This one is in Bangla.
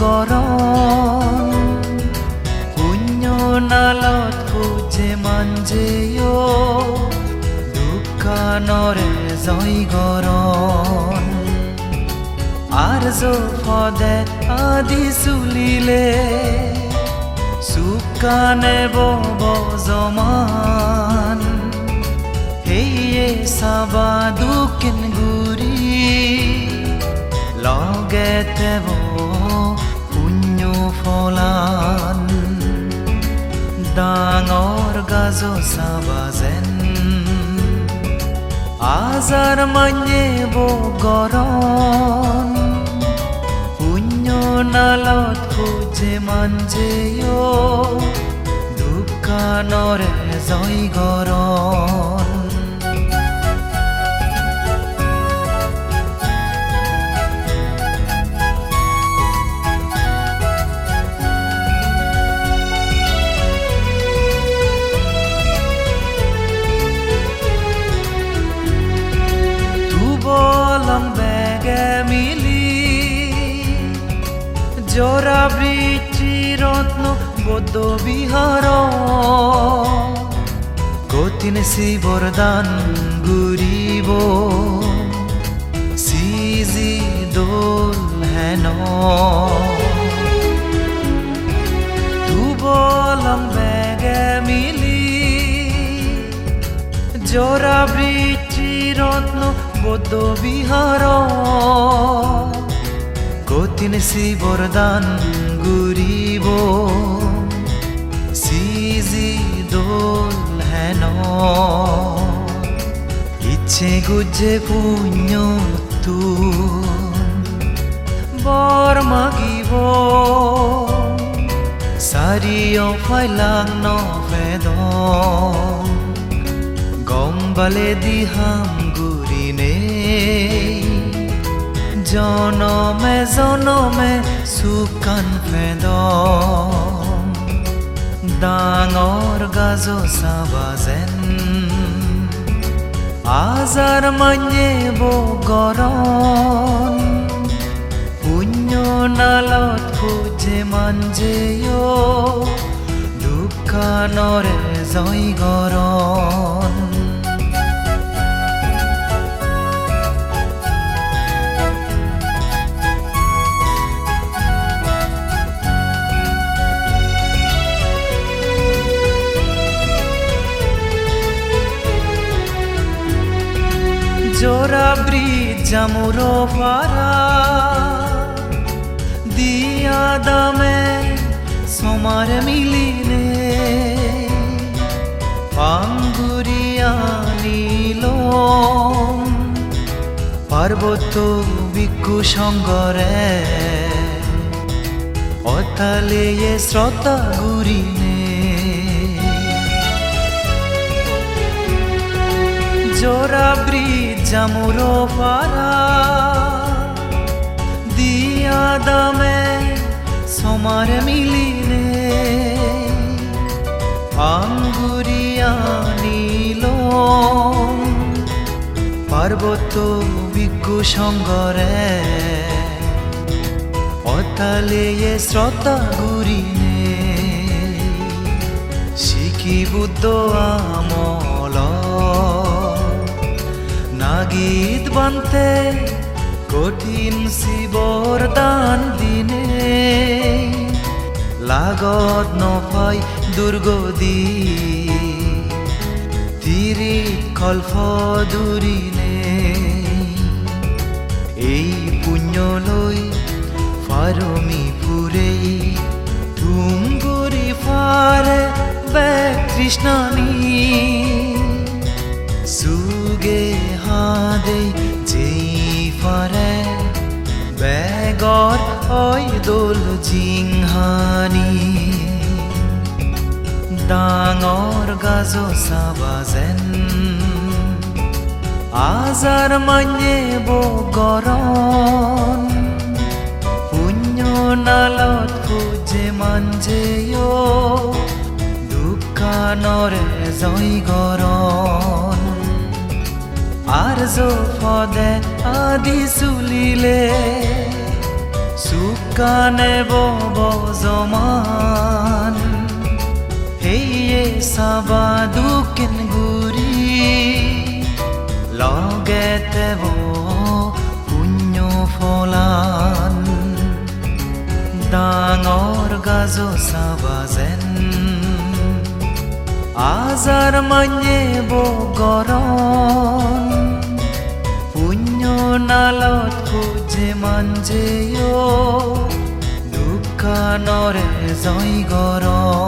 Goron Punyo nalot kuje manje yo Dukka nore zoi goron আর ফদে আদি সুলিলে সুকানে বব জমান হেয়ে সাবা দুকিন আজাৰ মানে বরণ পুণ্য নালত খুঁজে মাঞ্জেয় দোকানৰে জয় গৰণ গতিন শিবরদান গুরিব। সিজি দোল হেন। তু বলং বেগে মিলি। জোড়া বৃষ্টি রত্ন বদ্ধ বিহার। গতিন শিবরদান গুরিব। সিজি দোল হেন ইচ্ছে গুজে পুণ্য তু বর মাগিব। সারিও ফাইলাং নভেদন গম্বালে দিহাম গুরিনে জনমে জনমে সুকান ফেদ ডাঙৰ গাজ চাবা যেন আজাৰ মানে বগৰণ পুণ্য নালত খুঁজে মাঞ্জেয় দুঃখানরে জয় গৰণ জোড়া ব্রিজ জামুর পারা দিয়া দামে সমার মিলিনে। পাঙ্গুরিয়া নীল পার্বত বিক্ষু সঙ্গরে। অতালে শ্রদ্ধা গুরিনে জোড়া ব্রিজ জামুর পারা দিয়া দামে সমার মিলিনে আঙ্গুরিয়া নীল পার্বত বিজ্ঞু সঙ্গরে অতালে শ্রদ্ধা গুরিনে। শিখি বুদ্ধ আমল নাগীত বান্তে কঠিন শিবর দান দিনে। লাগত নফাই দুর্গদি তিরি কল্প দূরিনে এই পুণ্য লৈ ফারমি ফুরে তুমগুরি ফারে বে কৃষ্ণানী সুগে হাদে, যেই ফারে বেগর দোল জিংহানি ডাঙৰ গাজ চাবা যেন আজাৰ মানে বগৰণ পুণ্য নালত খুজে মাঞ্জেয় দোকানৰে জয় গৰণ আরজো পদে আদি চুলিলে শুকানে জমান। হেয়ে চাবা দুকিন গুড়ি লগে তেব পুণ্য ফলান। ডাঙর গাজো চাবা যেন আজার মানে বগরণ নালত খুঁজে মাঞ্জেয় দুঃখ নরে জয় গরম।